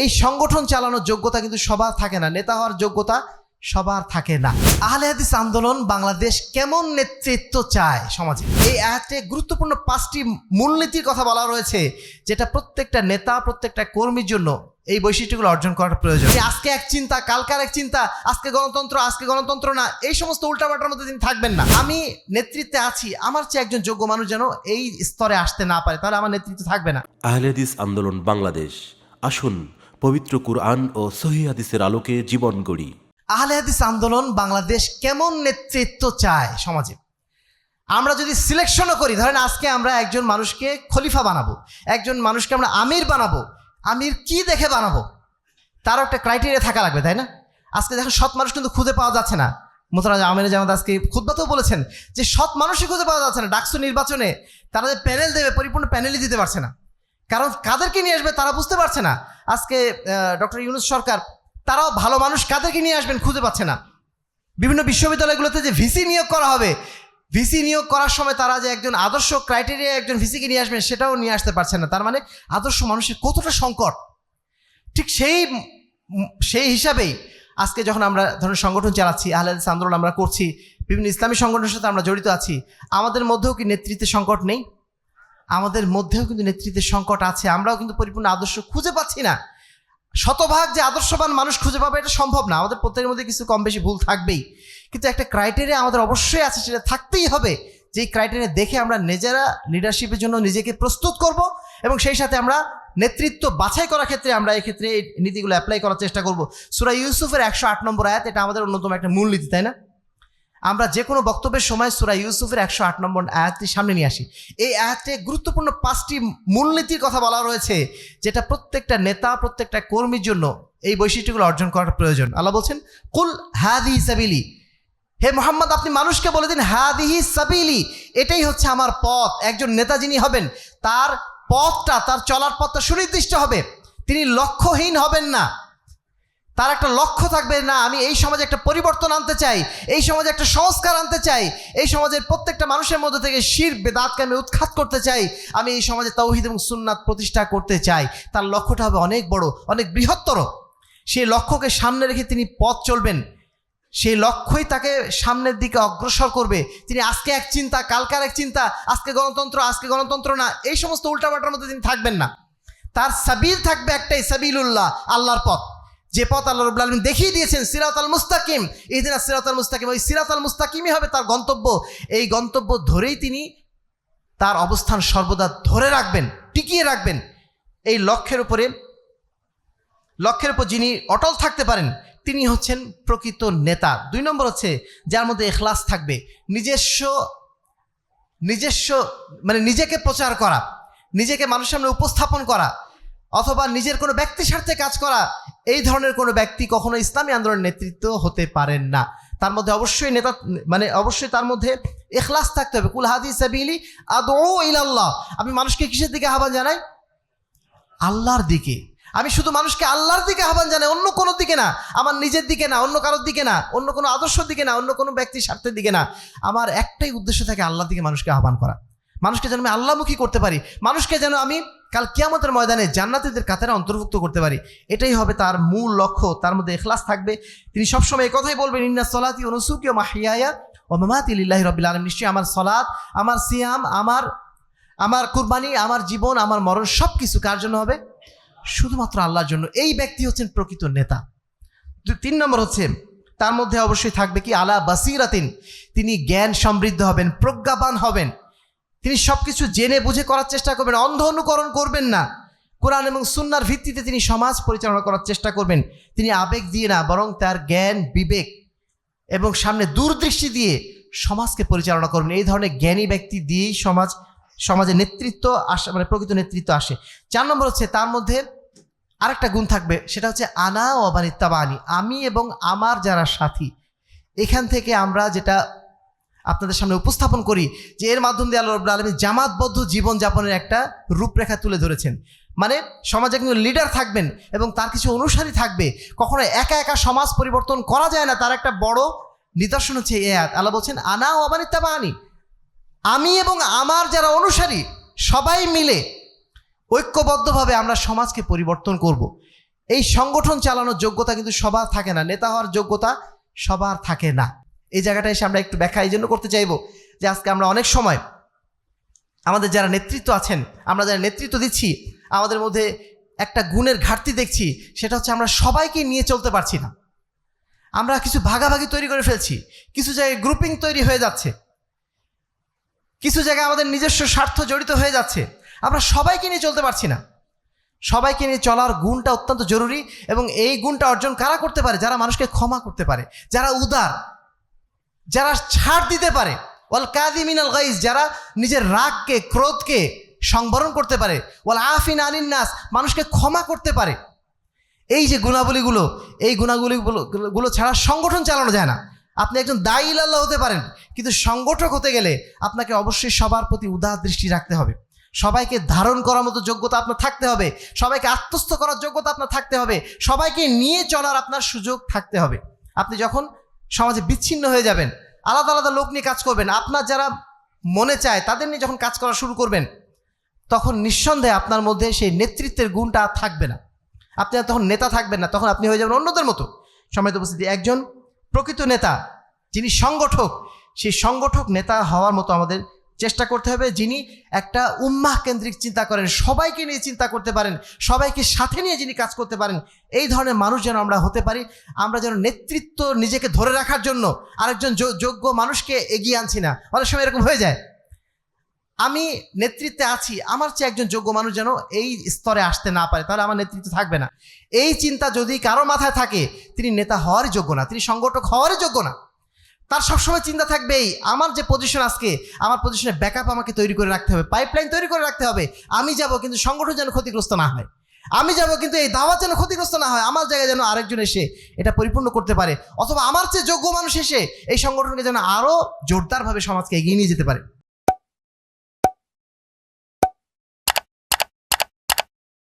এই সংগঠন চালানোর যোগ্যতা কিন্তু সবার থাকে না। নেতা হওয়ার যোগ্যতা সবার থাকে না। আহলে হাদিস আন্দোলন বাংলাদেশ কেমন নেতৃত্ব চায় সমাজে? এই আয়াতে গুরুত্বপূর্ণ পাঁচটি মূলনীতির কথা বলা রয়েছে, যেটা প্রত্যেকটা নেতা, প্রত্যেকটা কর্মীর জন্য এই বৈশিষ্ট্যগুলো অর্জন করার প্রয়োজন। আজকে এক চিন্তা, কালকার এক চিন্তা, আজকে গণতন্ত্র আজকে গণতন্ত্র না, এই সমস্ত উল্টাপাল্টার মধ্যে তিনি থাকবেন না। আমি নেতৃত্বে আছি, আমার চেয়ে একজন যোগ্য মানুষ যেন এই স্তরে আসতে না পারে, তাহলে আমার নেতৃত্ব থাকবে না। আহলে আহলেদিস আন্দোলন বাংলাদেশ, আসুন পবিত্র কুরআন ও সহি হাদিসের আলোকে জীবন গড়ি। আহলে হাদিস আন্দোলন বাংলাদেশ কেমন নেতৃত্ব চায় সমাজে? আমরা যদি সিলেকশনও করি, ধরেন আজকে আমরা একজন মানুষকে খলিফা বানাবো, একজন মানুষকে আমরা আমির বানাবো, আমির কি দেখে বানাবো? তারও একটা ক্রাইটেরিয়া থাকা লাগবে, তাই না? আজকে দেখেন সৎ মানুষ কিন্তু খুঁজে পাওয়া যাচ্ছে না। মোতারাজ আমির জামাত আজকে খুদ্বাতেও বলেছেন যে সৎ মানুষই খুঁজে পাওয়া যাচ্ছে না। ডাকসু নির্বাচনে তারা যে প্যানেল দেবে, পরিপূর্ণ প্যানেলই দিতে পারছে না। কারণ কাদেরকে নিয়ে আসবে তারা বুঝতে পারছে না। আজকে ডক্টর ইউনুস সরকার, তারাও ভালো মানুষ কাদেরকে নিয়ে আসবেন খুঁজে পাচ্ছে না। বিভিন্ন বিশ্ববিদ্যালয়গুলোতে যে ভিসি নিয়োগ করা হবে, ভিসি নিয়োগ করার সময় তারা যে একজন আদর্শ ক্রাইটেরিয়া একজন ভিসিকে নিয়ে আসবেন, সেটাও নিয়ে আসতে পারছে না। তার মানে আদর্শ মানুষের কতটা সংকট? ঠিক সেই সেই হিসাবেই আজকে যখন আমরা ধরুন সংগঠন চালাচ্ছি আহলাদিস আন্দোলন আমরা করছি, বিভিন্ন ইসলামী সংগঠনের সাথে আমরা জড়িত আছি, আমাদের মধ্যেও কি নেতৃত্বে সংকট নেই? আমাদের মধ্যেও কিন্তু নেতৃত্বের সংকট আছে, আমরাও কিন্তু পরিপূর্ণ আদর্শ খুঁজে পাচ্ছি না। শতভাগ যে আদর্শবান মানুষ খুঁজে পাবে এটা সম্ভব না, আমাদের প্রত্যেকের মধ্যে কিছু কম বেশি ভুল থাকবেই। কিন্তু একটা ক্রাইটেরিয়া আমাদের অবশ্যই আছে, সেটা থাকতেই হবে। যেই ক্রাইটেরিয়া দেখে আমরা নিজেরা লিডারশিপের জন্য নিজেকে প্রস্তুত করব এবং সেই সাথে আমরা নেতৃত্ব বাছাই করার ক্ষেত্রে আমরা এই ক্ষেত্রে এই নীতিগুলো অ্যাপ্লাই করার চেষ্টা করব। সুরা ইউসুফের একশো আট নম্বর আয়াত, এটা আমাদের অন্যতম একটা মূলনীতি, তাই না? আমরা যে কোনো বক্তব্যের সময় সুরা ইউসুফের একশো আট নম্বর আয়াতটি সামনে নিয়ে আসি। এই আয়াতে গুরুত্বপূর্ণ পাঁচটি মূলনীতির কথা বলা রয়েছে, যেটা প্রত্যেকটা নেতা, প্রত্যেকটা কর্মীর জন্য এই বৈশিষ্ট্যগুলো অর্জন করার প্রয়োজন। আল্লাহ বলছেন, কুল হাদি সাবিলি। হে মোহাম্মদ, আপনি মানুষকে বলে দিন, হাদিহি সাবিলি। এটাই হচ্ছে আমার পথ। একজন নেতা যিনি হবেন, তার পথটা, তার চলার পথটা সুনির্দিষ্ট হবে। তিনি লক্ষ্যহীন হবেন না। তার একটা লক্ষ্য থাকবে না, আমি এই সমাজে একটা পরিবর্তন আনতে চাই, এই সমাজে একটা সংস্কার আনতে চাই, এই সমাজের প্রত্যেকটা মানুষের মধ্যে থেকে শির বেদাতকে আমি উৎখাত করতে চাই, আমি এই সমাজে তৌহিদ এবং সুন্নাত প্রতিষ্ঠা করতে চাই। তার লক্ষ্যটা হবে অনেক বড়, অনেক বৃহত্তর। সেই লক্ষ্যকে সামনে রেখে তিনি পথ চলবেন। সেই লক্ষ্যই তাকে সামনের দিকে অগ্রসর করবে। তিনি আজকে এক চিন্তা, কালকার এক চিন্তা, আজকে গণতন্ত্র আজকে গণতন্ত্র না, এই সমস্ত উল্টাপাল্টার মধ্যে তিনি থাকবেন না। তার সাবিল থাকবে একটাই, সাবিলুল্লাহ, আল্লাহর পথ। যে পথ আল্লাহ রবুল্লা আলমিন দেখিয়ে দিয়েছেন সিরাত আল মুস্তাকিম। এই দিন সিরাত আল মুস্তাকিম, ওই সিরাত আল মুস্তাকিমই হবে তার গন্তব্য। এই গন্তব্য ধরেই তিনি তার অবস্থান সর্বদা ধরে রাখবেন, টিকিয়ে রাখবেন। এই লক্ষ্যের উপরে, লক্ষ্যের উপর যিনি অটল থাকতে পারেন, তিনি হচ্ছেন প্রকৃত নেতা। দুই নম্বর হচ্ছে, যার মধ্যে এখলাস থাকবে, নিজস্ব নিজস্ব মানে নিজেকে প্রচার করা, নিজেকে মানুষের সামনে উপস্থাপন করা, অথবা নিজের কোনো ব্যক্তি স্বার্থে কাজ করা এই ধরনের কোনো ব্যক্তি কখনো ইসলামী আন্দোলনের নেতৃত্ব হতে পারেন না। তার মধ্যে অবশ্যই নেতা মানে অবশ্যই তার মধ্যে এখলাস থাকতে হবে। কুল হাদি সাবিলি আদৌ ইলাল্লাহ। আমি মানুষকে কিসের দিকে আহ্বান জানাই? আল্লাহর দিকে। আমি শুধু মানুষকে আল্লাহর দিকে আহ্বান জানাই, অন্য কোনো দিকে না। আমার নিজের দিকে না, অন্য কারোর দিকে না, অন্য কোনো আদর্শের দিকে না, অন্য কোনো ব্যক্তির স্বার্থের দিকে না। আমার একটাই উদ্দেশ্য থাকে আল্লাহর দিকে মানুষকে আহ্বান করা। মানুষকে যেন আমি আল্লাহমুখী করতে পারি। মানুষকে যেন আমি কাল কিয়ামতের ময়দানে জান্নাতীদের কাতারে অন্তর্ভুক্ত করতে পারি। এটাই হবে তার মূল লক্ষ্য, তার মধ্যে এখলাস থাকবে। তিনি সবসময় এই কথাই বলবেন, ইন্না সলাতি অনুসুকি ও মাহিয়ায়া ও মামাতি লিল্লাহি রবিল আলম নিশ্চয়ই আমার সলাৎ, আমার সিয়াম, আমার আমার কুরবানি, আমার জীবন, আমার মরণ সব কিছু কার জন্য হবে? শুধুমাত্র আল্লাহর জন্য। এই ব্যক্তি হচ্ছেন প্রকৃত নেতা। তিন নম্বর হচ্ছে, তার মধ্যে অবশ্যই থাকবে কি? আলা বাসিরাতিন। তিনি জ্ঞান সমৃদ্ধ হবেন, প্রজ্ঞাবান হবেন। তিনি সব কিছু জেনে বুঝে করার চেষ্টা করবেন, অন্ধ অনুকরণ করবেন না। কোরআন এবং সুন্নার ভিত্তিতে তিনি সমাজ পরিচালনা করার চেষ্টা করবেন। তিনি আবেগ দিয়ে না, বরং তার জ্ঞান, বিবেক এবং সামনে দূরদৃষ্টি দিয়ে সমাজকে পরিচালনা করবেন। এই ধরনের জ্ঞানী ব্যক্তি দিয়েই সমাজ, সমাজে নেতৃত্ব আসে মানে প্রকৃত নেতৃত্ব আসে। চার নম্বর হচ্ছে তার মধ্যে আরেকটা গুণ থাকবে, সেটা হচ্ছে আনা ও আবানিত্তাবানি, আমি এবং আমার যারা সাথী, এখান থেকে আমরা যেটা আপনাদের সামনে উপস্থাপন করি যে এর মাধ্যম দিয়ে আল্লাহ রব্লা আলমী জামাতবদ্ধ জীবনযাপনের একটা রূপরেখা তুলে ধরেছেন। মানে সমাজে কিন্তু লিডার থাকবেন এবং তার কিছু অনুসারী থাকবে, কখনো একা একা সমাজ পরিবর্তন করা যায় না, তার একটা বড় নিদর্শন হচ্ছে এ আয়াত। আল্লাহ বলছেন, আনা ও আবানিত্তাবানি আমি এবং আমার যারা অনুসারী, সবাই মিলে ঐক্যবদ্ধভাবে আমরা সমাজকে পরিবর্তন করব। এই সংগঠন চালানোর যোগ্যতা কিন্তু সবার থাকে না, নেতা হওয়ার যোগ্যতা সবার থাকে না। এই জায়গাটা এসে আমরা একটু ব্যাখ্যা এই জন্য করতে চাইব যে আজকে আমরা অনেক সময় আমাদের যারা নেতৃত্ব আছেন, আমরা যারা নেতৃত্ব দিচ্ছি, আমাদের মধ্যে একটা গুণের ঘাটতি দেখছি, সেটা হচ্ছে আমরা সবাইকে নিয়ে চলতে পারছি না। আমরা কিছু ভাগাভাগি তৈরি করে ফেলছি, কিছু জায়গায় গ্রুপিং তৈরি হয়ে যাচ্ছে, কিছু জায়গায় আমাদের নিজস্ব স্বার্থ জড়িত হয়ে যাচ্ছে। আমরা সবাইকে নিয়ে চলতে পারছি না। সবাইকে নিয়ে চলার গুণটা অত্যন্ত জরুরি এবং এই গুণটা অর্জন কারা করতে পারে? যারা মানুষকে ক্ষমা করতে পারে, যারা উদার যারা ছাড় দিতে পারে, ওয়াল কাদি কাদিমিনাল গাইজ, যারা নিজের রাগকে, ক্রোধকে সংবরণ করতে পারে, ওয়াল আফিন আলিন নাস, মানুষকে ক্ষমা করতে পারে। এই যে গুণাবলীগুলো, এই গুণাবলীগুলো ছাড়া সংগঠন চালানো যায় না। আপনি একজন দায়ী আল্লাহ হতে পারেন, কিন্তু সংগঠক হতে গেলে আপনাকে অবশ্যই সবার প্রতি উদার দৃষ্টি রাখতে হবে। সবাইকে ধারণ করার মতো যোগ্যতা আপনার থাকতে হবে, সবাইকে আত্মস্থ করার যোগ্যতা আপনার থাকতে হবে, সবাইকে নিয়ে চলার আপনার সুযোগ থাকতে হবে। আপনি যখন সমাজে বিচ্ছিন্ন হয়ে যাবেন, আলাদা আলাদা লোক নিয়ে কাজ করবেন, আপনার যারা মনে চায় তাদের নিয়ে যখন কাজ করা শুরু করবেন, তখন নিঃসন্দেহে আপনার মধ্যে সেই নেতৃত্বের গুণটা থাকবে না। আপনি আর তখন নেতা থাকবেন না, তখন আপনি হয়ে যাবেন অন্যদের মতো। সময় উপস্থিতি, একজন প্রকৃত নেতা, যিনি সংগঠক, সেই সংগঠক নেতা হওয়ার মতো আমাদের চেষ্টা করতে হবে যিনি একটা উম্মাহ কেন্দ্রিক চিন্তা করেন, সবাইকে নিয়ে চিন্তা করতে পারেন, সবাইকে সাথে নিয়ে যিনি কাজ করতে পারেন, এই ধরনের মানুষ যেন আমরা হতে পারি, আমরা যেন নেতৃত্ব নিজেকে ধরে রাখার জন্য আরেকজন যোগ্য মানুষকে এগিয়ে আনছি না। অনেক সময় এরকম হয়ে যায়। আমি নেতৃত্বে আছি, আমার চেয়ে একজন যোগ্য মানুষ যেন এই স্তরে আসতে না পারে, তাহলে আমার নেতৃত্ব থাকবে না। এই চিন্তা যদি কারও মাথায় থাকে, তিনি নেতা হওয়ারই যোগ্য না, তিনি সংগঠক হওয়ারই যোগ্য না। তার সবসময় চিন্তা থাকবেই, আমার যে পজিশন আজকে, আমার পজিশনে ব্যাকআপ আমাকে তৈরি করে রাখতে হবে পাইপলাইন তৈরি করে রাখতে হবে। আমি যাব কিন্তু সংগঠন যেন ক্ষতিগ্রস্ত না হয়। আমি যাব কিন্তু এই দাওয়াত যেন ক্ষতিগ্রস্ত না হয়, আমার জায়গায় যেন আরেকজন এসে এটা পরিপূর্ণ করতে পারে। অথবা আমার চেয়ে যোগ্য মানুষ এসে এই সংগঠনকে যেন আরও জোরদারভাবে সমাজকে এগিয়ে নিয়ে যেতে পারে।